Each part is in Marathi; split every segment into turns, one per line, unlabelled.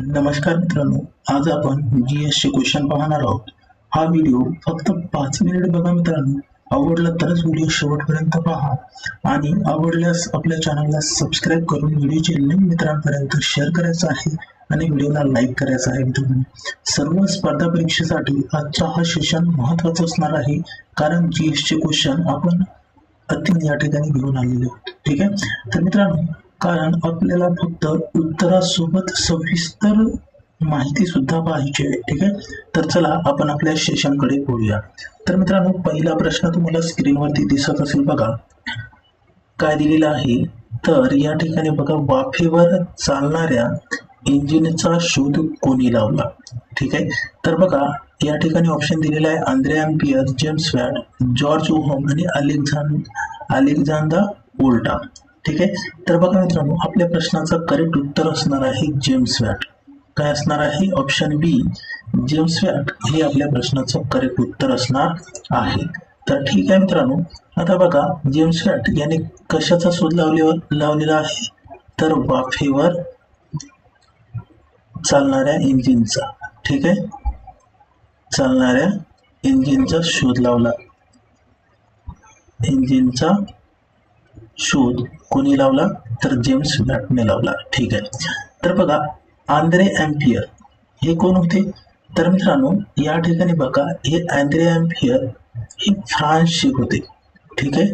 नमस्कार मित्रांनो आज आपण जी एस चे क्वेश्चन पाहणार आहोत. हा व्हिडिओ फक्त पाच मिनिट बघा मित्रांनो. आवडला तरच व्हिडिओ शेवटपर्यंत पहा. आणि आवडल्यास आपल्या चॅनलला सबस्क्राईब करून व्हिडिओचे लिंक मित्रांपर्यंत शेअर करायचं आहे आणि व्हिडिओला लाईक करायचं आहे मित्रांनो. सर्व स्पर्धा परीक्षेसाठी आजचा हा सेशन महत्त्वाचा असणार आहे. कारण जी एस चे क्वेश्चन आपण अतिन या ठिकाणी घेऊन आलेले आहोत. ठीक आहे? तर मित्रांनो कारण आपल्याला फक्त उत्तरासोबत सविस्तर माहिती सुद्धा पाहिजे ठीक आहे? तर चला आपण आपल्या सेशनकडे बोलूया. तर मित्रांनो पहिला प्रश्न तुम्हाला स्क्रीनवरती दिसत असेल बघा. काय दिलेलं आहे? तर या ठिकाणी बघा वाफेवर चालणाऱ्या इंजिनचा शोध कोणी लावला? ठीक आहे? तर बघा या ठिकाणी ऑप्शन दिलेला आहे Andre Ampere James Watt George Ohm आणि अलेक्झांड अलेक्झांडा ओल्टा. ठीक आहे? तर बघा मित्रांनो आपल्या प्रश्नाचं करेक्ट उत्तर असणार आहे जेम्स वॅट काय असणार आहे? ऑप्शन बी जेम्स वॅट हे आपल्या प्रश्नाचं करेक्ट उत्तर असणार आहे. तर ठीक आहे मित्रांनो आता बघा जेम्स वॅट याने कशाचा शोध लावल्यावर लावलेला आहे? तर वाफेवर चालणाऱ्या इंजिनचा. ठीक आहे? चालणाऱ्या इंजिनचा शोध लावला. इंजिनचा शोध कोणी लावला? तर जेम्स वॅटने लावला. ठीक आहे. तर बघा आंद्रे अँपियर हे कोण होते? तर मित्रांनो या ठिकाणी बघा हे आंद्रे अँपियर हे फ्रान्सचे होते. ठीक आहे?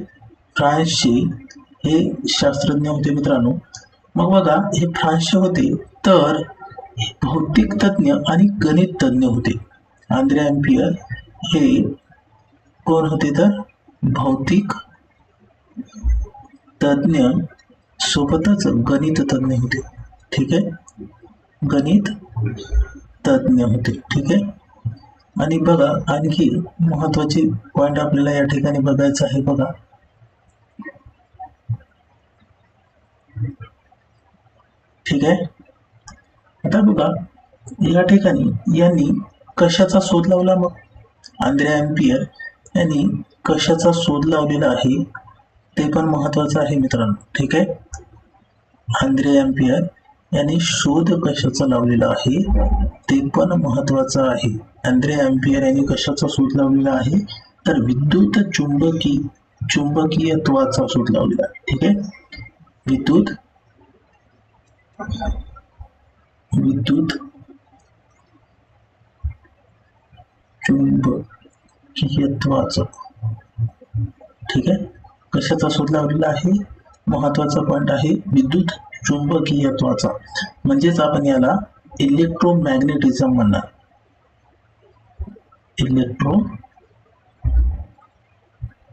फ्रान्सचे हे शास्त्रज्ञ होते मित्रांनो. मग बघा हे फ्रान्सचे होते तर भौतिक तज्ज्ञ आणि गणित तज्ज्ञ होते. आंद्रे अँपियर हे कोण होते तर? भौतिक तज्ज्ञ सोबतच गणित तज्ज्ञ होते. ठीक आहे? गणित तज्ज्ञ होते. ठीक आहे? आणि बघा आणखी महत्वाची पॉइंट आपल्याला या ठिकाणी बघायचं आहे बघा. ठीक आहे? आता बघा या ठिकाणी यांनी कशाचा शोध लावला मग? आंद्रे एम्पियर यांनी कशाचा शोध लावलेला आहे? ते पण महत्वाचं आहे मित्रांनो ठीक आहे? आंद्रे एम्पियर यांनी शोध कशाचा लावलेला आहे? ते पण महत्वाचं आहे. आंद्रे एम्पियर यांनी कशाचा शोध लावलेला आहे? तर विद्युत चुंबकी चुंबकीयत्वाचा शोध लावलेला आहे ठीक आहे? विद्युत विद्युत चुंबकीयत्वाचा ठीक आहे? कशाचा शोध लावलेला आहे? महत्त्वाचा पॉइंट आहे विद्युत चुंबकीयत्वाचा. म्हणजेच आपण याला इलेक्ट्रोमॅग्नेटिझम म्हणणार. इलेक्ट्रो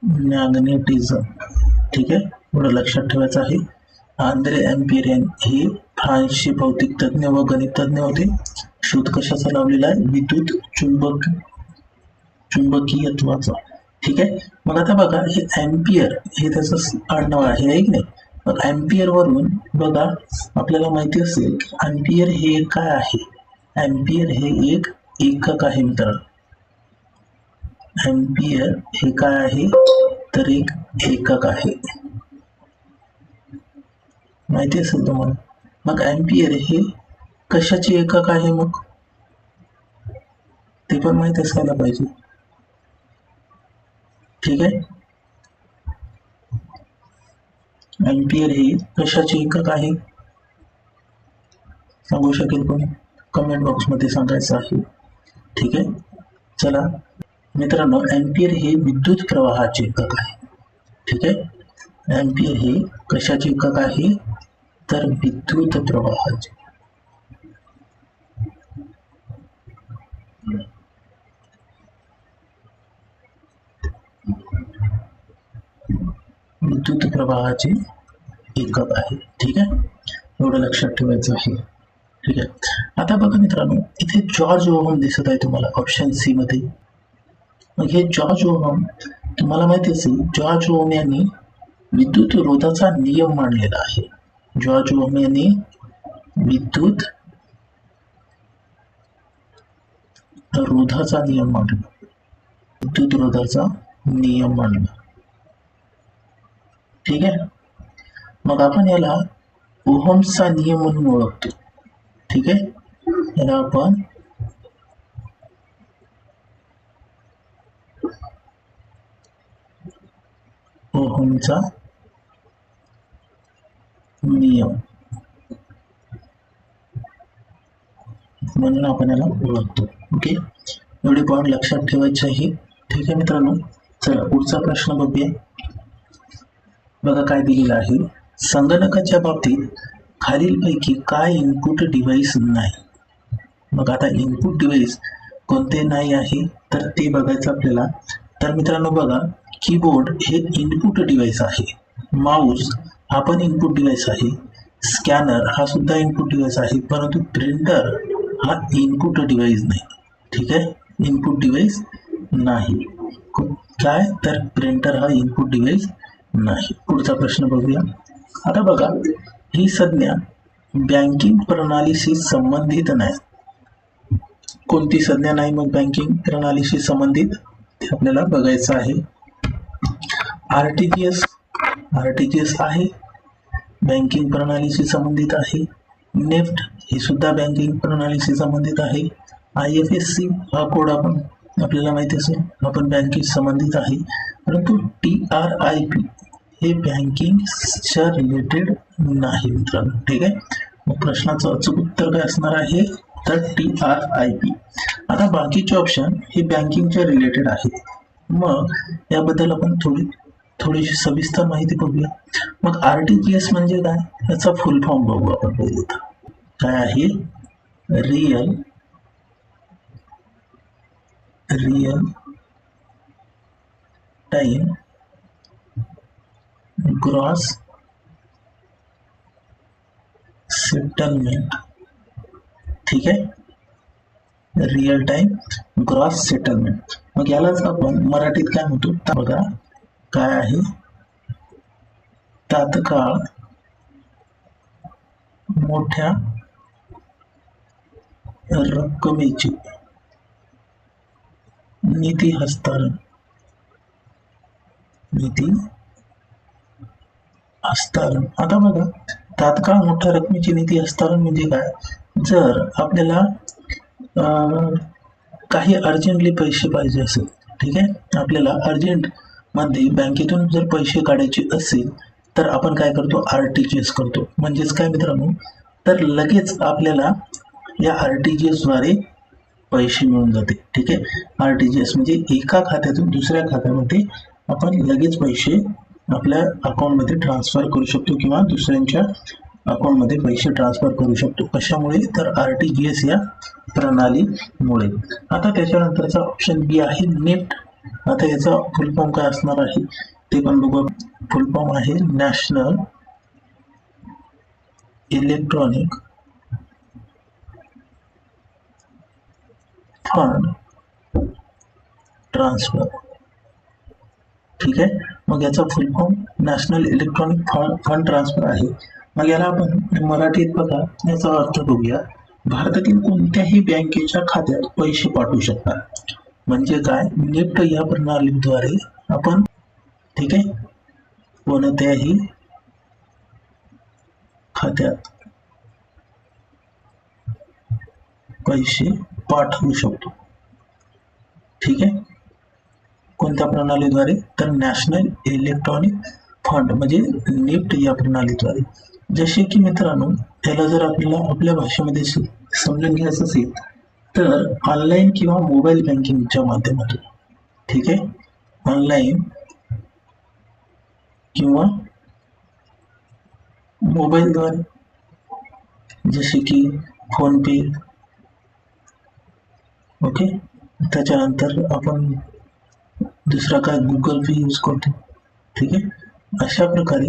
मॅग्नेटिझम ठीक आहे? एवढं लक्षात ठेवायचं आहे. आंद्रे एम्पिरियन हे फ्रान्सचे भौतिक तज्ज्ञ व गणित तज्ज्ञ होते. शोध कशाचा लावलेला आहे? विद्युत चुंबक चुंबकीयत्वाचा. ठीक आहे? मग आता बघा हे अँपियर हे त्याचं आडनाव आहे आहे की नाही? मग अँपियर वरून बघा आपल्याला माहिती असेल की अँपियर हे काय आहे? अँपियर हे एक एकक आहे मित्रांनो. अँपियर हे काय आहे? तर एक एकक आहे. माहिती असेल तुम्हाला? मग अँपियर हे कशाचे एकक आहे मग? ते पण माहीत असायला पाहिजे. ठीक आहे? अँपियर हे कशाची एकक आहे? सांगू शकेल कोणी? कमेंट बॉक्समध्ये सांगायचं आहे. ठीक आहे? चला. मित्रांनो अँपियर हे विद्युत प्रवाहाचे एकक आहे. ठीक आहे? अँपियर हे कशाचे एकक आहे? तर विद्युत प्रवाहाचे. विद्युत प्रवाहाचे एकक आहे. ठीक आहे? एवढं लक्षात ठेवायचं आहे. ठीक आहे? आता बघा मित्रांनो इथे जॉर्ज ओहम दिसत आहे तुम्हाला ऑप्शन सी मध्ये. मग हे जॉर्ज ओहम तुम्हाला माहिती असेल जॉर्ज ओहम यांनी विद्युत रोधाचा नियम मांडलेला आहे. जॉर्ज ओहम यांनी विद्युत रोधाचा नियम मांडला. विद्युत रोधाचा नियम मांडला. ठीक आहे? मग आपण याला ओहमचा नियम म्हणून ओळखतो. ठीक आहे? याला आपण ओहमचा नियम म्हणून आपण याला ओळखतो. ओके? एवढे पॉईंट लक्षात ठेवायचे आहे. ठीक आहे मित्रांनो? चला पुढचा प्रश्न बघूया. बघा काय दिलेलं आहे. संगणकाच्या बाबतीत खालीलपैकी काय इनपुट डिव्हाइस नाही? मग आता इनपुट डिव्हाइस कोणते नाही आहे तर ते बघायचं आपल्याला. तर मित्रांनो बघा कीबोर्ड हे इनपुट डिव्हाइस आहे. माऊस हा पण इनपुट डिव्हाइस आहे. स्कॅनर हा सुद्धा इनपुट डिव्हाइस आहे परंतु प्रिंटर हा इनपुट डिव्हाइस नाही. ठीक आहे? इनपुट डिव्हाइस नाही. काय? तर प्रिंटर हा इनपुट डिव्हाइस नाही. पुढचा प्रश्न बघूया. आता बघा ही संज्ञा बँकिंग प्रणालीशी संबंधित नाही. कोणती संज्ञा नाही मग बँकिंग प्रणालीशी संबंधित? ते आपल्याला बघायचं आहे. R T G S R T G S आहे. बँकिंग प्रणालीशी संबंधित आहे. नेफ्ट हे सुद्धा बँकिंग प्रणालीशी संबंधित आहे. आय एफ एस सी हा कोड आपण आपल्याला माहिती असेल आपण बँकेशी संबंधित आहे. परंतु टी आर आय पी हे बँकिंगच्या रिलेटेड नाही मित्रांनो ठीक आहे? मग प्रश्नाचं अचूक उत्तर काय असणार आहे? तर टी आर आय पी आता बाकीचे ऑप्शन हे बँकिंगच्या रिलेटेड आहे मग याबद्दल आपण थोडी थोडीशी सविस्तर माहिती बघूया. मग आर टी जी एस म्हणजे काय? याचा फुल फॉर्म बघू आपण पहिले काय आहे? Real real time gross settlement, ठीक आहे रिअल टाइम ग्रॉस सेटलमेंट। मग यालाच आपण मराठीत काय म्हणतो? बघा, काय आहे? तात्काळ मोठ्या रक्कमेची निधी हस्तांतरण. निधी हस्तांतरण आता बघा तात्काळ मोठ्या रकमेची निधी हस्तांतरण म्हणजे काय? जर आपल्याला काही अर्जंटली पैसे पाहिजे असेल ठीक आहे? आपल्याला अर्जंटमध्ये बँकेतून जर पैसे काढायचे असेल तर आपण काय करतो? आर टी जी एस करतो. म्हणजेच काय मित्रांनो? तर लगेच आपल्याला या आर टी जी एसद्वारे पैसे मिळून जाते ठीक आहे? आर टी जी एस म्हणजे एका खात्यातून दुसऱ्या खात्यामध्ये आपण लगेच पैसे आपल्या अकाउंटमध्ये ट्रान्सफर करू शकतो किंवा दुसऱ्यांच्या अकाउंटमध्ये पैसे ट्रान्सफर करू शकतो. कशामुळे तर आर टी जी एस या प्रणालीमुळे. आता त्याच्यानंतरचा ऑप्शन बी आहे नेफ्ट आता याचा फुल फॉर्म काय असणार आहे? ते पण बघू फुल फॉर्म आहे नॅशनल इलेक्ट्रॉनिक फंड ट्रान्सफर ठीक आहे? मग याचा full form national electronic fund fund transfer आहे. मग याला आपण मराठीत बघा याचा अर्थ बघूया. भारतातील कोणत्याही बँकेच्या खात्यात पैसे पाठवू शकता. म्हणजे काय? नेफ्ट या प्रणालीद्वारे आपण ठीक आहे? कोणत्याही खात्यात पैसे पाठवू शकतो. ठीक आहे? कोणत्या प्रणालीद्वारे? तर नॅशनल इलेक्ट्रॉनिक फंड म्हणजे निफ्ट या प्रणालीद्वारे. जसे की मित्रांनो त्याला जर आपल्याला आपल्या भाषेमध्ये समजून घ्यायचं असेल तर ऑनलाईन किंवा मोबाईल बँकिंगच्या माध्यमातून. ठीक आहे? ऑनलाईन किंवा मोबाईलद्वारे जसे की फोनपे ओके? त्याच्यानंतर आपण दुसरा काय गुगल पे यूज करतो. ठीक आहे? अशा प्रकारे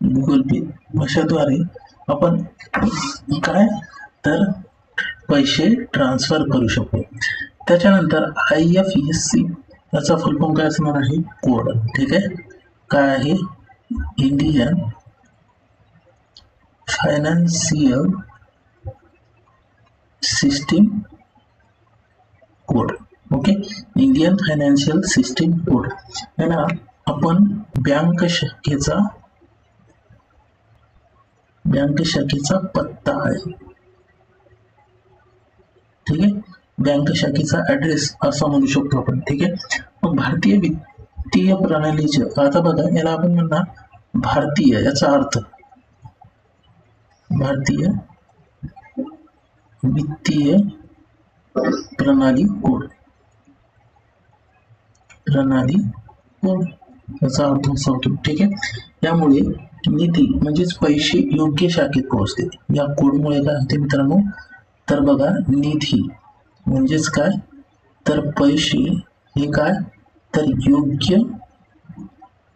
गुगल पे अशाद्वारे आपण काय? तर पैसे ट्रान्सफर करू शकतो. त्याच्यानंतर आय एफ एस सी याचा फुलफॉर्म काय असणार आहे? कोड ठीक आहे? काय आहे? Indian financial system code okay Indian financial system code याला आपण बँक शाखेचा बँक शाखेचा पत्ता आहे. ठीक आहे? बँक शाखेचा ऍड्रेस असा म्हणू शकतो आपण. ठीक आहे? मग भारतीय वित्तीय प्रणालीचे, आता बघा, याला आपण भारतीय, याचा अर्थ. भारतीय वित्तीय प्रणाली कोड प्रणाली. याचा अर्थ असा होतो ठीक आहे? यामुळे निधी म्हणजेच पैसे योग्य शाखेत पोहोचते या कोडमुळे काय होते मित्रांनो? तर बघा निधी म्हणजेच काय? तर पैसे हे काय? तर योग्य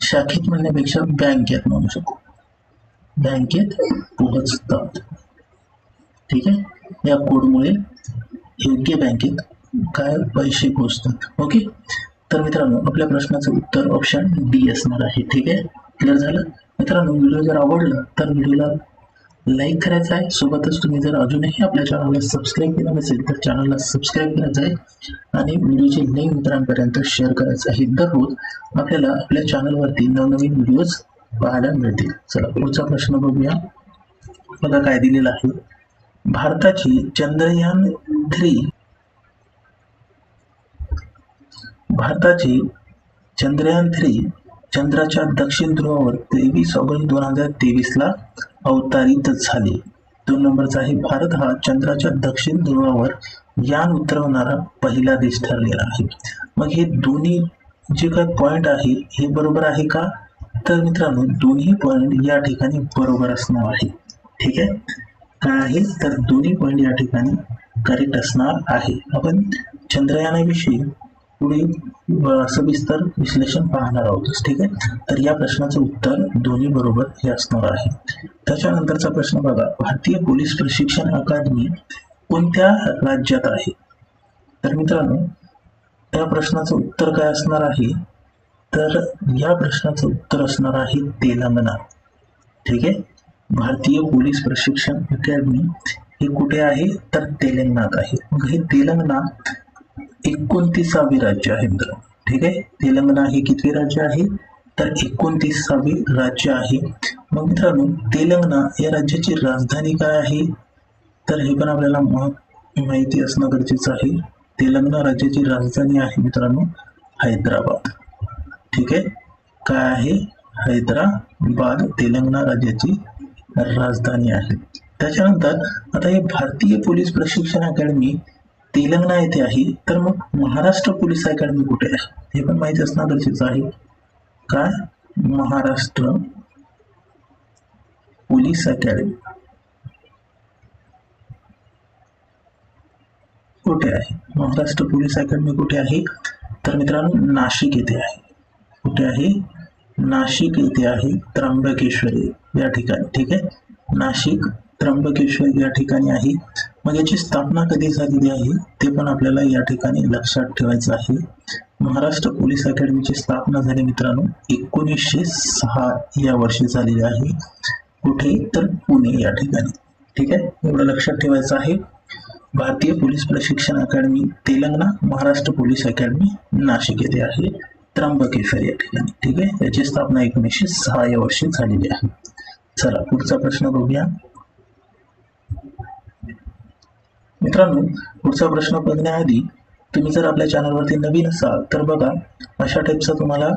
शाखेत म्हणण्यापेक्षा बँकेत म्हणू शकतो बँकेत पोहोचतात. ठीक आहे? या कोडमुळे योग्य बँकेत काय? पैसे पोहोचतात. ओके? तर मित्रांनो आपल्या प्रश्नाचं उत्तर ऑप्शन बी असणार आहे ठीक आहे? क्लिअर झालं? मित्रांनो व्हिडिओ जर आवडला तर व्हिडिओला लाईक करायचं आहे. सोबतच तुम्ही जर अजूनही आपल्या चॅनलला सबस्क्राईब केलं नसेल तर चॅनलला सबस्क्राईब करायचं आहे. आणि व्हिडिओचे लिंक मित्रांपर्यंत शेअर करायचं आहे. दररोज आपल्याला आपल्या चॅनलवरती नवनवीन व्हिडिओज पाहायला मिळतील. चला पुढचा प्रश्न बघूया. बघा काय दिलेला आहे. भारताची चंद्रयान थ्री भारताची चंद्रयान थ्री चंद्राच्या दक्षिण ध्रुवावर तेवीस ऑगस्ट दोन हजार तेवीस ला अवतारित झाले. दोन नंबरचा आहे भारत. हा चंद्राच्या दक्षिण ध्रुवावर यान उतरवणारा पहिला देश ठरलेला आहे. मग हे दोन्ही जे काही पॉइंट आहे हे बरोबर आहे का? तर मित्रांनो दोन्ही पॉइंट या ठिकाणी बरोबर असणार आहे. ठीक आहे? काय आहे? तर दोन्ही पॉइंट या ठिकाणी करेक्ट असणार आहे. आपण चंद्रयानाविषयी पुढे सविस्तर विश्लेषण पाहणार आहोत. ठीक आहे? तर या प्रश्नाचं उत्तर दोन्ही बरोबर हे असणार आहे. त्याच्यानंतरचा प्रश्न बघा. भारतीय पोलीस प्रशिक्षण अकादमी कोणत्या राज्यात आहे? तर मित्रांनो त्या प्रश्नाचं उत्तर काय असणार आहे? तर या प्रश्नाचं उत्तर असणार आहे तेलंगणा. ठीक आहे? भारतीय पोलीस प्रशिक्षण अकॅडमी हे कुठे आहे? तर तेलंगणात आहे. मग हे तेलंगणा एकोणतीसावे राज्य आहे मित्र ठीक आहे? तेलंगणा हे कितवे राज्य आहे? तर एकोणतीसावे राज्य आहे. मग मित्रांनो तेलंगणा या राज्याची राजधानी काय आहे? तर हे पण आपल्याला माहिती असणं गरजेचं आहे. तेलंगणा राज्याची राजधानी आहे मित्रांनो हैदराबाद. ठीक आहे? काय आहे? हैदराबाद तेलंगणा राज्याची राजधानी आहे. त्याच्यानंतर आता हे भारतीय पोलीस प्रशिक्षण अकॅडमी तेलंगणा येथे आहे तर मग महाराष्ट्र पोलीस अकॅडमी कुठे आहे? हे पण माहिती असणं गरजेचं आहे. काय? महाराष्ट्र पोलीस अकॅडमी कुठे आहे? महाराष्ट्र पोलीस अकॅडमी कुठे आहे? तर मित्रांनो नाशिक येथे आहे. कुठे आहे? नाशिक येथे आहे त्र्यंबकेश्वरी या ठिकाणी. ठीक आहे? नाशिक त्र्यंबकेश्वर या ठिकाणी आहे. म्हणजे मग याची स्थापना कधी झालेली आहे ते पण आपल्याला या ठिकाणी लक्षात ठेवायचं आहे. महाराष्ट्र पोलीस अकॅडमीची स्थापना झाली मित्रांनो एकोणीसशे सहा या वर्षी झालेली आहे. कुठे? तर पुणे या ठिकाणी. ठीक आहे? एवढं लक्षात ठेवायचं आहे. भारतीय पोलीस प्रशिक्षण academy Telangana Maharashtra police academy Nashik येथे आहे. त्र्यंबकेश्वर या ठिकाणी. ठीक आहे? याची स्थापना एकोणीसशे सहा या वर्षी झालेली आहे. चला पुढचा प्रश्न बघूया. मित्रांनो पुढचा प्रश्न बघण्याआधी तुम्ही जर आपल्या चॅनलवरती नवीन असाल तर बघा अशा टाईपचा तुम्हाला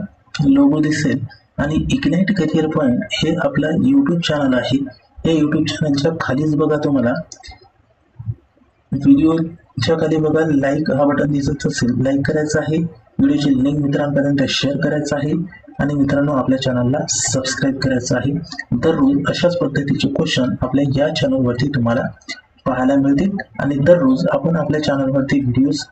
लोगो दिसेल. आणि इग्नाइट करिअर पॉईंट हे आपलं यूट्यूब चॅनल आहे. या यूट्यूब चॅनलच्या खालीच बघा तुम्हाला. व्हिडिओच्या खाली बघा लाईक हा बटन दिसत असेल लाईक करायचं आहे. व्हिडिओची लिंक मित्रांपर्यंत शेअर करायचं आहे. आणि मित्रांनो आपल्या चॅनलला सबस्क्राईब करायचं आहे. दररोज अशाच पद्धतीचे क्वेश्चन आपल्या या चॅनलवरती तुम्हाला पाहायला मिळतील. आणि दररोज आपण आपल्या चॅनलवरती व्हिडिओज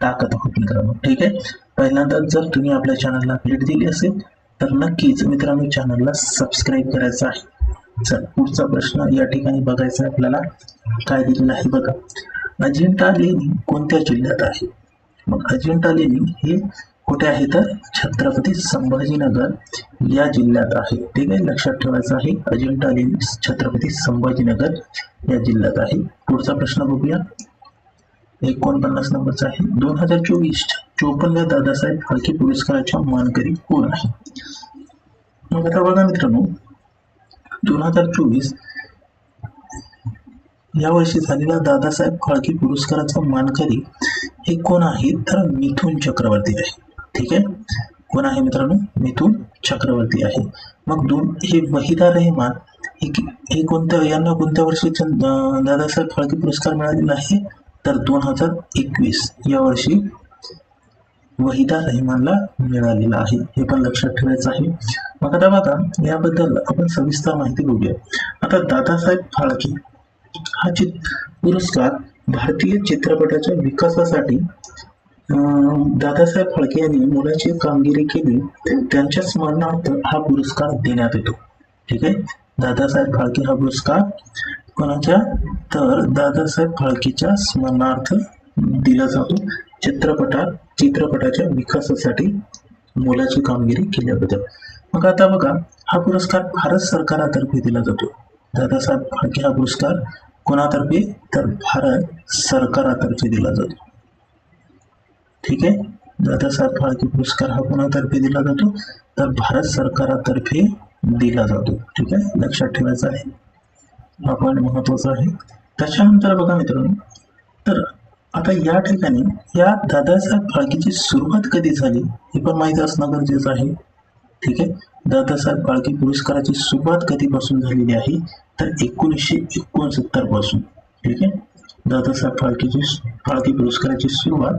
टाकत आहोत मित्रांनो. ठीक आहे? पहिल्यांदा जर तुम्ही आपल्या चॅनलला भेट दिली असेल तर नक्कीच मित्रांनो चॅनलला सबस्क्राईब करायचं आहे. चल पुढचा प्रश्न या ठिकाणी बघायचा आपल्याला. काय दिलेलं आहे बघा. अजिंठा लेणी कोणत्या जिल्ह्यात आहे? मग अजिंठा लेणी हे कुठे आहे तर? छत्रपती संभाजीनगर या जिल्ह्यात आहे. ठीक आहे? लक्षात ठेवायचं आहे. अजिंठा लेणी छत्रपती संभाजीनगर या जिल्ह्यात आहे. पुढचा प्रश्न बघूया. एकोणपन्नास नंबरचा आहे. दोन हजार चोवीस चोपन्न दादासाहेब फाळके पुरस्काराच्या मानकरी कोण आहे? मग आता बघा मित्रांनो. दोन हजार चोवीस या वर्षी झालेला दादासाहेब फाळके पुरस्काराचा मानकरी हे कोण आहे? तर मिथुन चक्रवर्ती आहे. ठीक आहे? कोण आहे मित्रांनो? मिथुन चक्रवर्ती आहे. मग दोन हे वहिदा रेहमान हे कोणत्या यांना कोणत्या वर्षी दादासाहेब फाळके पुरस्कार मिळालेला आहे? तर दोन हजार एकवीस या वर्षी वहिदा रहमानला मिळालेला आहे. हे पण लक्षात ठेवायचं आहे. मग आता बघा याबद्दल आपण सविस्तर माहिती बघूया. आता दादासाहेब फाळके हा चित पुरस्कार भारतीय चित्रपटाच्या विकासासाठी दादासाहेब फाळके यांनी मुलाची कामगिरी केली त्यांच्या स्मरणार्थ हा पुरस्कार देण्यात येतो. ठीक आहे? दादासाहेब फाळके हा पुरस्कार कोणाच्या तर दादासाहेब फाळकेच्या स्मरणार्थ दिला जातो. चित्रपटात चित्रपटाच्या विकासासाठी मुलाची कामगिरी केल्याबद्दल मग आता बघा हा पुरस्कार भारत सरकारातर्फे दिला जातो. दादासाहेब फाळके हा पुरस्कार कोणातर्फे? तर भारत सरकारातर्फे दिला जातो. ठीक आहे? दादासाहेब फाळके पुरस्कार हा कोणातर्फे दिला जातो? तर भारत सरकारातर्फे दिला जातो. ठीक आहे? लक्षात ठेवायचं आहे. हा पॉईंट महत्त्वाचा आहे. त्याच्यानंतर बघा मित्रांनो तर आता या ठिकाणी या दादासाहेब फाळकेची सुरुवात कधी झाली हे पण माहीत असणं गरजेचं आहे. ठीक आहे? दादासाहेब फाळके पुरस्काराची सुरुवात कधीपासून झालेली आहे? तर एकोणीसशे एकोणसत्तरपासून ठीक आहे? दादासाहेब फाळकेची फाळके पुरस्काराची सुरुवात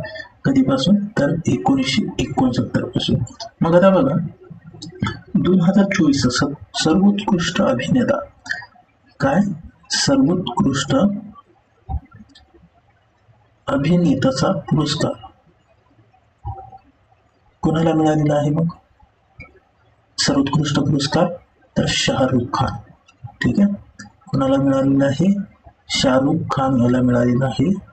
कधीपासून? तर एकोणीसशे एकोणसत्तरपासून. मग आता बघा. दोन हजार चोवीस सर्वोत्कृष्ट अभिनेता. काय? सर्वोत्कृष्ट अभिनेताचा पुरस्कार. कोणाला मिळालेला आहे मग? सर्वोत्कृष्ट पुरस्कार तर शाहरुख खान. ठीक आहे? कोणाला मिळालेला आहे? शाहरुख खान याला मिळालेला आहे.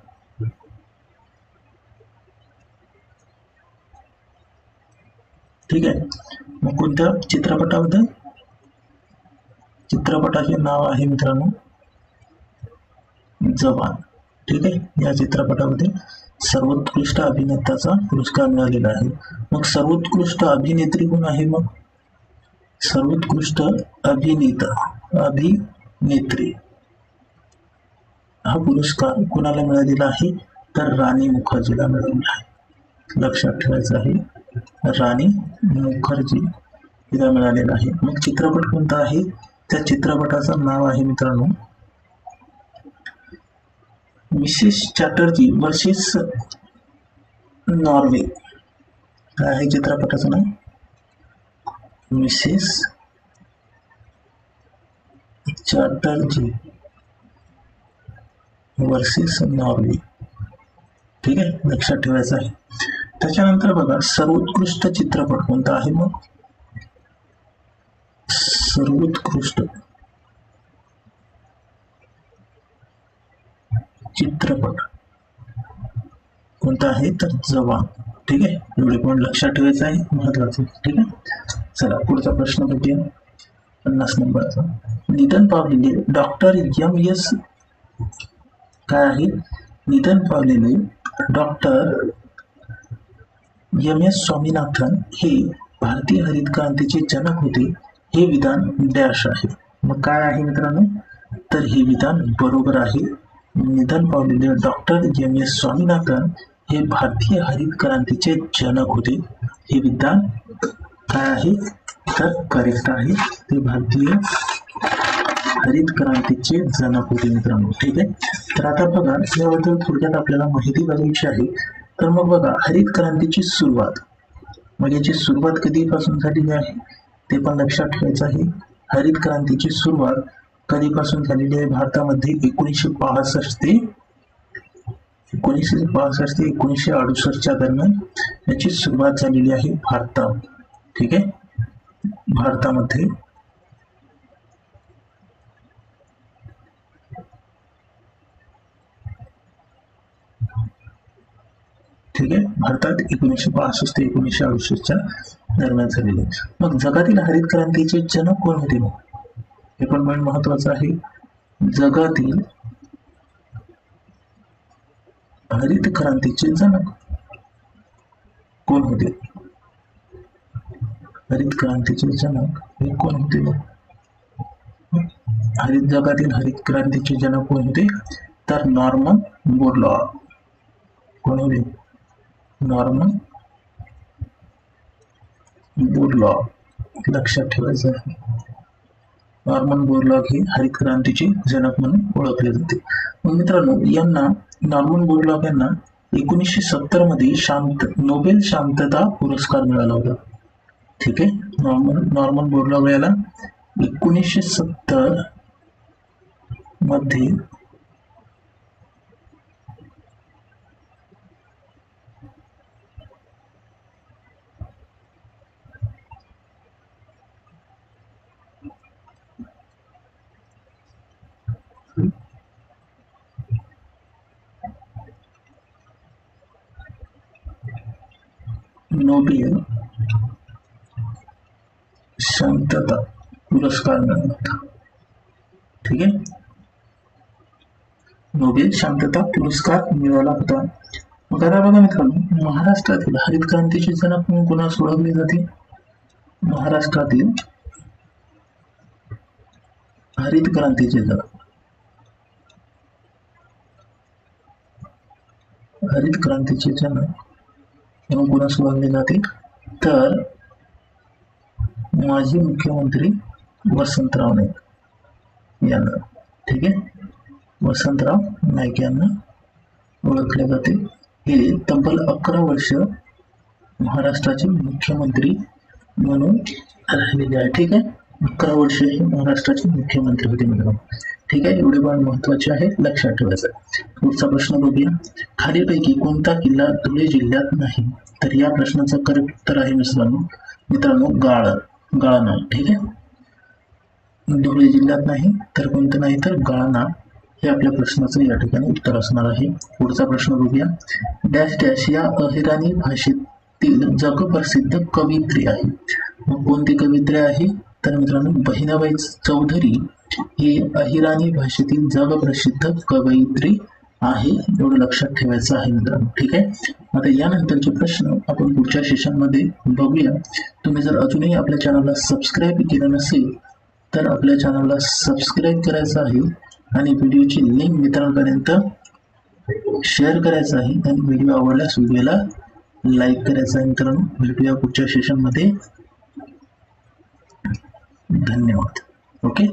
ठीक आहे. मग कोणत्या चित्रपटाबद्दल? चित्रपटाचे नाव आहे मित्रांनो जवान. ठीक आहे? या चित्रपटामध्ये सर्वोत्कृष्ट अभिनेत्याचा पुरस्कार मिळालेला आहे. मग सर्वोत्कृष्ट अभिनेत्री कोण आहे मग? सर्वोत्कृष्ट अभिनेता अभिनेत्री. हा पुरस्कार कोणाला मिळालेला आहे? तर राणी मुखर्जीला मिळालेला आहे. लक्षात ठेवायचं आहे. राणी मुखर्जी हिला मिळालेला आहे. मग चित्रपट कोणता आहे? त्या चित्रपटाचं नाव आहे मित्रांनो मिसेस चॅटर्जी वर्सेस नॉर्वे. काय आहे चित्रपटाचं नाव? Mrs Chatterjee versus Norway. ठीक आहे लक्षात ठेवायचं आहे. त्याच्यानंतर बघा सर्वोत्कृष्ट चित्रपट कोणता आहे मग? सर्वोत्कृष्ट चित्रपट कोणता आहे? तर जवान. ठीक आहे? एवढे पॉईंट लक्षात ठेवायचं आहे महत्वाचं ठीक आहे? चला पुढचा प्रश्न बघूया. पन्नास नंबरचा. निधन पावलेले डॉक्टर एम एस काय आहे? निधन पावलेले डॉक्टर म्हणजे एम एस स्वामीनाथन हे भारतीय हरित क्रांतीचे जनक होते. हे विधान डॅश आहे. मग काय आहे मित्रांनो? तर हे विधान बरोबर आहे. निधन पावलेले डॉक्टर एम एस स्वामीनाथन हे भारतीय हरित क्रांतीचे जनक होते. हे विधान काय आहे? तर करेक्ट आहे. ते भारतीय हरित क्रांतीचे जनक होते मित्रांनो. ठीक आहे? तर आता बघा याबद्दल थोडक्यात आपल्याला माहिती बघायची आहे. तर मग बघा हरित क्रांतीची सुरुवात. म्हणजे मग याची सुरुवात कधीपासून झालेली आहे ते पण लक्षात ठेवायचं आहे. हरित क्रांतीची सुरुवात कधीपासून झालेली आहे? भारतामध्ये एकोणीसशे पासष्ट ते एकोणीसशे पासष्ट ते एकोणीसशे अडुसष्टच्या दरम्यान याची सुरुवात झालेली आहे भारतात ठीक आहे? भारतामध्ये ठीक आहे भारतात एकोणीसशे पासष्ट ते एकोणीसशे अडुसष्टच्या दरम्यान झालेले मग जगातील हरित क्रांतीचे जनक कोण होते मग? हे पण पॉईंट महत्वाचं आहे. जगातील हरित क्रांतीचे जनक कोण होते? हरित क्रांतीचे जनक हे कोण होते हरित जगातील हरित क्रांतीचे जनक कोण होते? तर नॉर्मन बोरलॉ. कोण होते? नॉर्मन बोरलॉग लक्षात ठेवायचं आहे. नॉर्मन बोरलॉग हे हरित क्रांतीचे जनक म्हणून ओळखले जाते. मग मित्रांनो यांना नॉर्मन बोरलॉग यांना एकोणीसशे सत्तरमध्ये शांत नोबेल शांतता पुरस्कार मिळाला होता. ठीक आहे? नॉर्मन नॉर्मन बोरलॉग याला एकोणीसशे सत्तरमध्ये नोबेल शांतता, पुरस्कार मिळाला होता ठीक है? नोबेल शांतता, पुरस्कार मिळाला होता मग आता बघा मित्रांनो महाराष्ट्रातील हरित क्रांतीचे जनक म्हणून कोणास ओळखले जाते महाराष्ट्रातील हरित क्रांतीचे जनक हरित क्रांतीचे जनक म्हणून कोणास जाते तर माजी मुख्यमंत्री वसंतराव नाईक यांना ठीक आहे? वसंतराव नाईक यांना ओळखले जाते. हे तब्बल अकरा वर्ष महाराष्ट्राचे मुख्यमंत्री म्हणून राहिलेले आहे ठीक आहे? अकरा वर्ष हे महाराष्ट्राचे मुख्यमंत्री होते मित्रांनो. ठीक आहे एवढे पण महत्त्वाचे आहे लक्षात ठेवायचं. पुढचा प्रश्न बघूया. खालीपैकी कोणता किल्ला धुळे जिल्ह्यात नाही? तर या प्रश्नाचं करेक्ट उत्तर आहे मित्रांनो. मित्रांनो गाळ गाळणा ठीक आहे? धुळे जिल्ह्यात नाही तर कोणतं नाही तर गाळणा हे आपल्या प्रश्नाचं या ठिकाणी उत्तर असणार आहे. पुढचा प्रश्न बघूया. डॅश डॅश या अहिराणी भाषेतील जगप्रसिद्ध कवित्री आहे. मग कोणती कवित्री आहे? तर मित्रांनो बहिणाबाई चौधरी ही अहिराणी भाषेतील जगप्रसिद्ध कवयित्री आहे एवढं लक्षात ठेवायचं आहे मित्रांनो ठीक आहे? आता यानंतरचे प्रश्न आपण पुढच्या सेशनमध्ये बघूया. तुम्ही जर अजूनही आपल्या चॅनलला सबस्क्राईब केलं नसेल तर आपल्या चॅनलला सबस्क्राईब करायचं आहे आणि व्हिडिओची लिंक मित्रांपर्यंत शेअर करायचं आहे आणि व्हिडिओ आवडल्यास व्हिडिओला लाईक करायचं आहे मित्रांनो. भेटूया पुढच्या सेशनमध्ये. धन्यवाद. ओके?